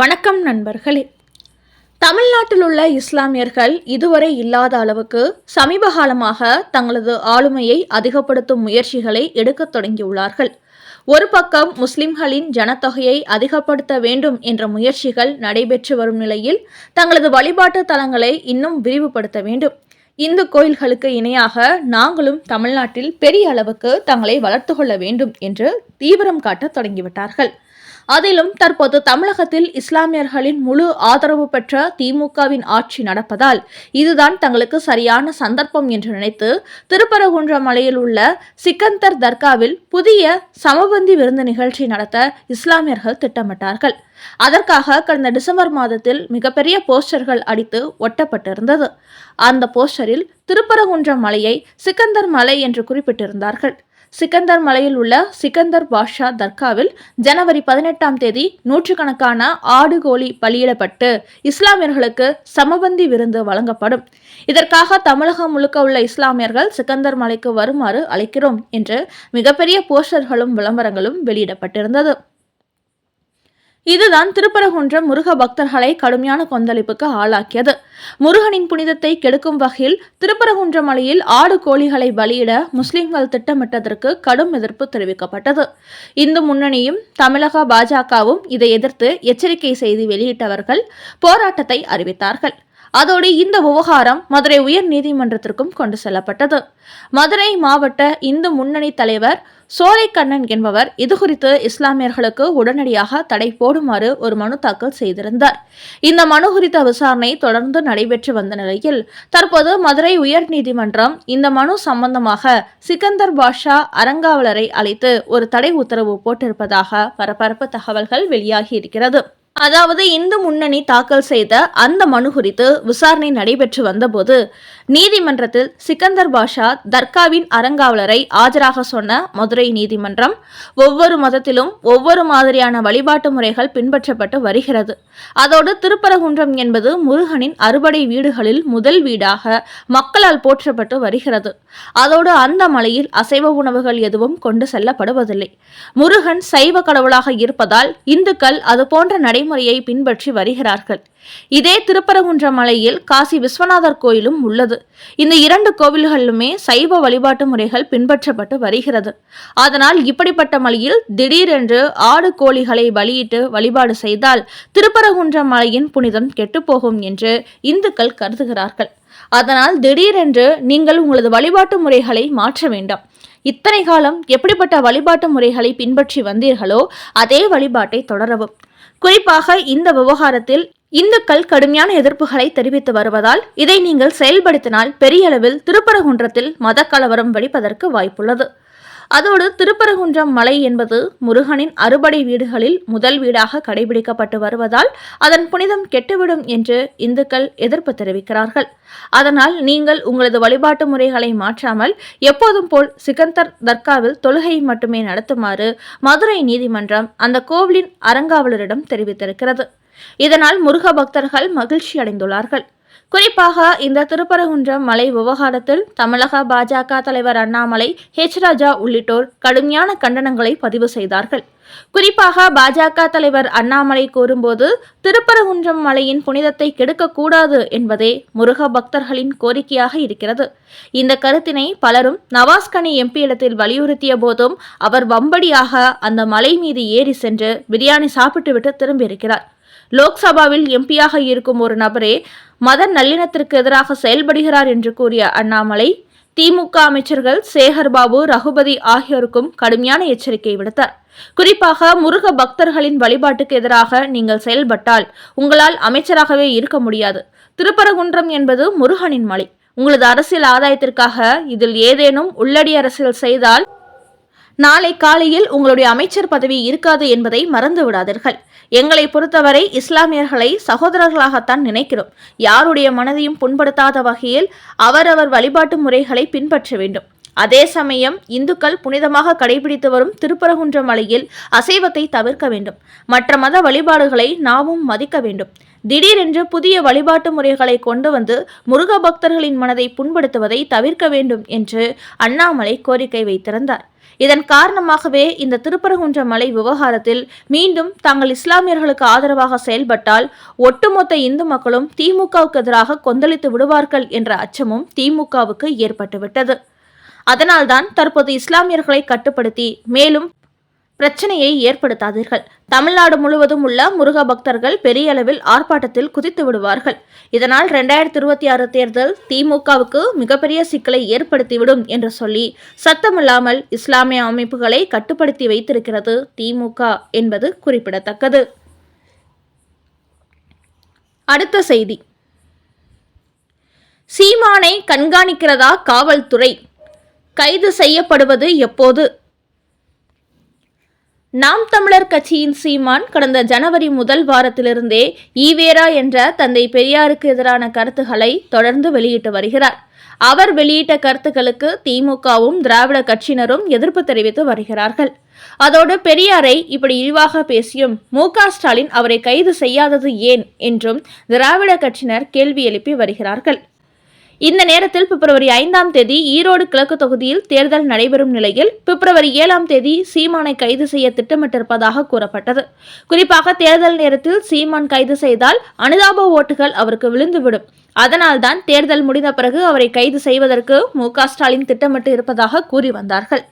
வணக்கம் நண்பர்களே. தமிழ்நாட்டில் உள்ள இஸ்லாமியர்கள் இதுவரை இல்லாத அளவுக்கு சமீப காலமாக தங்களது ஆளுமையை அதிகப்படுத்தும் முயற்சிகளை எடுக்கத் தொடங்கியுள்ளார்கள். ஒரு பக்கம் முஸ்லிம்களின் ஜனத்தொகையை அதிகப்படுத்த வேண்டும் என்ற முயற்சிகள் நடைபெற்று வரும் நிலையில் தங்களது வழிபாட்டு தலங்களை இன்னும் விரிவுபடுத்த வேண்டும். இந்து கோயில்களுக்கு இணையாக நாங்களும் தமிழ்நாட்டில் பெரிய அளவுக்கு தங்களை வளர்த்து கொள்ள வேண்டும் என்று தீவிரம் காட்டத் தொடங்கிவிட்டார்கள். அதிலும் தற்போது தமிழகத்தில் இஸ்லாமியர்களின் முழு ஆதரவு பெற்ற திமுகவின் ஆட்சி நடப்பதால் இதுதான் தங்களுக்கு சரியான சந்தர்ப்பம் என்று நினைத்து திருப்பரகுன்ற மலையில் உள்ள சிக்கந்தர் தர்காவில் புதிய சமபந்தி விருந்து நிகழ்ச்சி நடத்த இஸ்லாமியர்கள் திட்டமிட்டார்கள். அதற்காக கடந்த டிசம்பர் மாதத்தில் மிகப்பெரிய போஸ்டர்கள் அடித்து ஒட்டப்பட்டிருந்தது. அந்த போஸ்டரில் திருப்பரங்குன்றம் மலையை சிக்கந்தர் மலை என்று குறிப்பிட்டிருந்தார்கள். சிக்கந்தர் மலையில் உள்ள சிக்கந்தர் பாஷா தர்காவில் ஜனவரி பதினெட்டாம் தேதி நூற்றுக்கணக்கான ஆடு கோழி பலியிடப்பட்டு இஸ்லாமியர்களுக்கு சமபந்தி விருந்து வழங்கப்படும். இதற்காக தமிழகம் முழுக்க உள்ள இஸ்லாமியர்கள் சிக்கந்தர் மலைக்கு வருமாறு அழைக்கிறோம் என்று மிகப்பெரிய போஸ்டர்களும் விளம்பரங்களும் வெளியிடப்பட்டிருந்தது. இதுதான் திருப்பரங்குன்றம் முருக பக்தர்களை கடுமையான கொந்தளிப்புக்கு ஆளாக்கியது. முருகனின் புனிதத்தை கெடுக்கும் வகையில் திருப்பரங்குன்ற மலையில் ஆடு கோழிகளை பலியிட முஸ்லிம்கள் திட்டமிட்டதற்கு கடும் எதிர்ப்பு தெரிவிக்கப்பட்டது. இந்து முன்னணியும் தமிழக பாஜகவும் இதை எதிர்த்து எச்சரிக்கை செய்தி வெளியிட்டவர்கள் போராட்டத்தை அறிவித்தார்கள். அதோடு இந்த விவகாரம் மதுரை உயர் நீதிமன்றத்திற்கும் கொண்டு செல்லப்பட்டது. மதுரை மாவட்ட இந்து முன்னணி தலைவர் சோலைக்கண்ணன் என்பவர் இதுகுறித்து இஸ்லாமியர்களுக்கு உடனடியாக தடை போடுமாறு ஒரு மனு தாக்கல் செய்திருந்தார். இந்த மனு குறித்த விசாரணை தொடர்ந்து நடைபெற்று வந்த நிலையில் தற்போது மதுரை உயர் நீதிமன்றம் இந்த மனு சம்பந்தமாக சிக்கந்தர் பாஷா அறங்காவலரை அழைத்து ஒரு தடை உத்தரவு போட்டிருப்பதாக பரபரப்பு தகவல்கள் வெளியாகி இருக்கிறது. அதாவது இந்து முன்னணி தாக்கல் செய்த அந்த மனு குறித்து விசாரணை நடைபெற்று வந்தபோது நீதிமன்றத்தில் சிக்கந்தர் பாஷா தர்காவின் அறங்காவலரை ஆஜராக சொன்ன மதுரை நீதிமன்றம் ஒவ்வொரு மதத்திலும் ஒவ்வொரு மாதிரியான வழிபாட்டு முறைகள் பின்பற்றப்பட்டு வருகிறது. அதோடு திருப்பரங்குன்றம் என்பது முருகனின் அறுபடை வீடுகளில் முதல் வீடாக மக்களால் போற்றப்பட்டு வருகிறது. அதோடு அந்த மலையில் அசைவ உணவுகள் எதுவும் கொண்டு செல்லப்படுவதில்லை. முருகன் சைவ கடவுளாக இருப்பதால் இந்துக்கள் அது போன்ற நடைமுறையை பின்பற்றி வருகிறார்கள். இதே திருப்பரங்குன்ற மலையில் காசி விஸ்வநாதர் கோயிலும் உள்ளது. இந்த இரண்டு கோவில்களிலுமே சைவ வழிபாட்டு முறைகள் பின்பற்றப்பட்டு வருகிறது. அதனால் இப்படிப்பட்ட மலையில் திடீரென்று ஆடு கோழிகளை பலியிட்டு வழிபாடு செய்தால் திருப்பரங்குன்ற மலையின் புனிதம் கெட்டுப்போகும் என்று இந்துக்கள் கருதுகிறார்கள். அதனால் திடீரென்று நீங்கள் உங்களது வழிபாட்டு முறைகளை மாற்ற வேண்டாம். இத்தனை காலம் எப்படிப்பட்ட வழிபாட்டு முறைகளை பின்பற்றி வந்தீர்களோ அதே வழிபாட்டை தொடரவும். குறிப்பாக இந்த விவகாரத்தில் இந்துக்கள் கடுமையான எதிர்ப்புகளை தெரிவித்து வருவதால் இதை நீங்கள் செயல்படுத்தினால் பெரிய அளவில் திருப்பரங்குன்றத்தில் மத கலவரம் வெடிப்பதற்கு வாய்ப்புள்ளது. அதோடு திருப்பரங்குன்றம் மலை என்பது முருகனின் அறுபடை வீடுகளில் முதல் வீடாக கடைபிடிக்கப்பட்டு வருவதால் அதன் புனிதம் கெட்டுவிடும் என்று இந்துக்கள் எதிர்ப்பு தெரிவிக்கிறார்கள். அதனால் நீங்கள் உங்களது வழிபாட்டு முறைகளை மாற்றாமல் எப்போதும் போல் சிகந்தர் தர்காவில் தொழுகை மட்டுமே நடத்துமாறு மதுரை நீதிமன்றம் அந்த கோவிலின் அறங்காவலரிடம் தெரிவித்திருக்கிறது. இதனால் முருக பக்தர்கள் மகிழ்ச்சி அடைந்துள்ளார்கள் குறிப்பாக இந்த திருப்பரங்குன்றம் மலை விவகாரத்தில் தமிழக பாஜக தலைவர் அண்ணாமலை ஹெச் ராஜா உள்ளிட்டோர் கடுமையான கண்டனங்களை பதிவு செய்தார்கள். குறிப்பாக பாஜக தலைவர் அண்ணாமலை கூறும்போது திருப்பரங்குன்றம் மலையின் புனிதத்தை கெடுக்கக்கூடாது என்பதே முருக பக்தர்களின் கோரிக்கையாக இருக்கிறது. இந்த கருத்தினை பலரும் நவாஸ்கனி எம்பி இடத்தில் வலியுறுத்திய போதும் அவர் வம்படியாக அந்த மலை மீது ஏறி சென்று பிரியாணி சாப்பிட்டுவிட்டு திரும்பியிருக்கிறார். லோக்சபாவில் எம்பியாக இருக்கும் ஒரு நபரே மத நல்லிணத்திற்கு எதிராக செயல்படுகிறார் என்று கூறிய அண்ணாமலை திமுக அமைச்சர்கள் சேகர்பாபு ரகுபதி ஆகியோருக்கும் கடுமையான எச்சரிக்கை விடுத்தார். குறிப்பாக முருக பக்தர்களின் வழிபாட்டுக்கு எதிராக நீங்கள் செயல்பட்டால் உங்களால் அமைச்சராகவே இருக்க முடியாது. திருப்பரங்குன்றம் என்பது முருகனின் மலை. உங்களது அரசியல் ஆதாயத்திற்காக இதில் ஏதேனும் உள்ளடி அரசியல் செய்தால் நாளை காலையில் உங்களுடைய அமைச்சர் பதவி இருக்காது என்பதை மறந்து விடாதீர்கள் எங்களை பொறுத்தவரை இஸ்லாமியர்களை சகோதரர்களாகத்தான் நினைக்கிறோம். யாருடைய மனதையும் புண்படுத்தாத வகையில் அவரவர் வழிபாட்டு முறைகளை பின்பற்ற வேண்டும். அதே சமயம் இந்துக்கள் புனிதமாக கடைபிடித்து வரும் திருப்பரகுன்ற மலையில் அசைவத்தை தவிர்க்க வேண்டும். மற்ற மத வழிபாடுகளை நாமும் மதிக்க வேண்டும். திடீரென்று புதிய வழிபாட்டு முறைகளை கொண்டு வந்து முருக பக்தர்களின் மனதை புண்படுத்துவதை தவிர்க்க வேண்டும் என்று அண்ணாமலை கோரிக்கை வைத்திருந்தார். இதன் காரணமாகவே இந்த திருப்பரங்குன்ற மலை விவகாரத்தில் மீண்டும் தாங்கள் இஸ்லாமியர்களுக்கு ஆதரவாக செயல்பட்டால் ஒட்டுமொத்த இந்து மக்களும் திமுகவுக்கு எதிராக கொந்தளித்து விடுவார்கள் என்ற அச்சமும் திமுகவுக்கு ஏற்பட்டுவிட்டது. அதனால்தான் தற்போது இஸ்லாமியர்களை கட்டுப்படுத்தி மேலும் பிரச்சனையை ஏற்படுத்தாதீர்கள். தமிழ்நாடு முழுவதும் உள்ள முருக பக்தர்கள் பெரிய அளவில் ஆர்ப்பாட்டத்தில் குதித்து விடுவார்கள். இதனால் இரண்டாயிரத்தி இருபத்தி ஆறு தேர்தல் திமுகவுக்கு மிகப்பெரிய சிக்கலை ஏற்படுத்திவிடும் என்று சொல்லி சத்தமில்லாமல் இஸ்லாமிய அமைப்புகளை கட்டுப்படுத்தி வைத்திருக்கிறது திமுக என்பது குறிப்பிடத்தக்கது. அடுத்த செய்தி. சீமானை கண்காணிக்கிறதா காவல்துறை? கைது செய்யப்படுவது எப்போது? நாம் தமிழர் கட்சியின் சீமான் கடந்த ஜனவரி முதல் வாரத்திலிருந்தே ஈவேரா என்ற தந்தை பெரியாருக்கு எதிரான கருத்துக்களை தொடர்ந்து வெளியிட்டு வருகிறார். அவர் வெளியிட்ட கருத்துக்களுக்கு திமுகவும் திராவிட கட்சியினரும் எதிர்ப்பு தெரிவித்து வருகிறார்கள். அதோடு பெரியாரை இப்படி இழிவாக பேசியும் மு ஸ்டாலின் அவரை கைது செய்யாதது ஏன் என்றும் திராவிட கட்சியினர் கேள்வி எழுப்பி வருகிறார்கள். இந்த நேரத்தில் பிப்ரவரி ஐந்தாம் தேதி ஈரோடு கிழக்கு தொகுதியில் தேர்தல் நடைபெறும் நிலையில் பிப்ரவரி ஏழாம் தேதி சீமானை கைது செய்ய திட்டமிட்டிருப்பதாக கூறப்பட்டது. குறிப்பாக தேர்தல் நேரத்தில் சீமான் கைது செய்தால் அனுதாப ஓட்டுகள் அவருக்கு விழுந்துவிடும். அதனால்தான் தேர்தல் முடிந்த பிறகு அவரை கைது செய்வதற்கு மு ஸ்டாலின் திட்டமிட்டு இருப்பதாக கூறி வந்தார்கள்.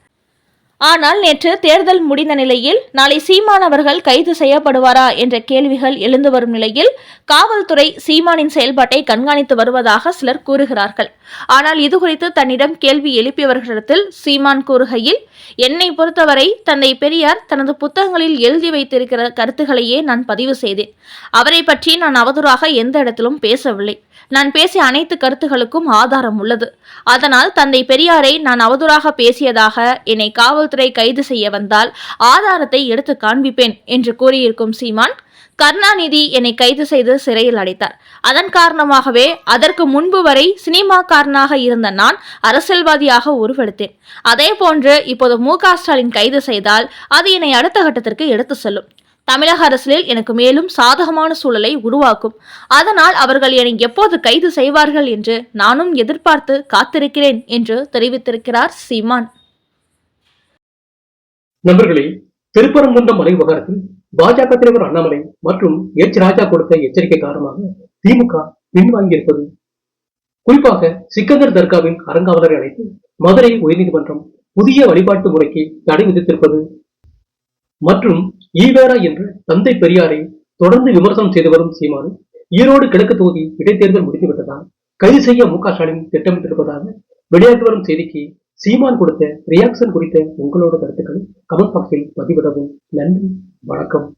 ஆனால் நேற்று தேர்தல் முடிந்த நிலையில் நாளை சீமான் அவர்கள் கைது செய்யப்படுவாரா என்ற கேள்விகள் எழுந்து வரும் நிலையில் காவல்துறை சீமானின் செயல்பாட்டை கண்காணித்து வருவதாக சிலர் கூறுகிறார்கள். ஆனால் இதுகுறித்து தன்னிடம் கேள்வி எழுப்பியவர்களிடத்தில் சீமான் கூறுகையில் என்னை பொறுத்தவரை தந்தை பெரியார் தனது புத்தகங்களில் எழுதி வைத்திருக்கிற கருத்துக்களையே நான் பதிவு செய்தேன். அவரை பற்றி நான் அவதூறாக எந்த இடத்திலும் பேசவில்லை. நான் பேசிய அனைத்து கருத்துகளுக்கும் ஆதாரம் உள்ளது. அதனால் தந்தை பெரியாரை நான் அவதூறாக பேசியதாக என்னை காவல் காவல்துறை கைது செய்ய வந்தால் ஆதாரத்தை எடுத்து காண்பிப்பேன் என்று கூறியிருக்கும் சீமான் கருணாநிதி என்னை கைது செய்து சிறையில் அடைத்தார். அதன் காரணமாகவே அதற்கு முன்பு வரை சினிமாக்காரனாக இருந்த நான் அரசியல்வாதியாக உருவெடுத்தேன். அதே போன்று இப்போது மு. ஸ்டாலின் கைது செய்தால் அது என்னை அடுத்த கட்டத்திற்கு எடுத்து செல்லும். தமிழக அரசியலில் எனக்கு மேலும் சாதகமான சூழலை உருவாக்கும். அதனால் அவர்கள் என்னை எப்போது கைது செய்வார்கள் என்று நானும் எதிர்பார்த்து காத்திருக்கிறேன் என்று தெரிவித்திருக்கிறார் சீமான். நண்பர்களே திருப்பரங்குன்றம் மலை விவகாரத்தில் பாஜக தலைவர் அண்ணாமலை மற்றும் எச். ராஜா கொடுத்த எச்சரிக்கை காரணமாக திமுக பின்வாங்கியிருப்பது. குறிப்பாக சிக்கந்தர் தர்காவின் அறங்காவலரை அழைத்து மதுரை உயர்நீதிமன்றம் புதிய வழிபாட்டு முறைக்கு தடை விதித்திருப்பது. மற்றும் ஈவேரா என்ற தந்தை பெரியாரை தொடர்ந்து விமர்சனம் செய்து வரும் சீமானு ஈரோடு கிழக்கு தொகுதி இடைத்தேர்தல் முடிந்துவிட்டதால் கைது செய்ய மு க ஸ்டாலின் திட்டமிட்டிருப்பதாக வெளியாகி வரும் செய்திக்கு சீமான் கொடுத்த ரியாக்ஷன் குறித்த உங்களோட கருத்துக்களை கமெண்ட் பாக்ஸில் பதிவிடவும். நன்றி வணக்கம்.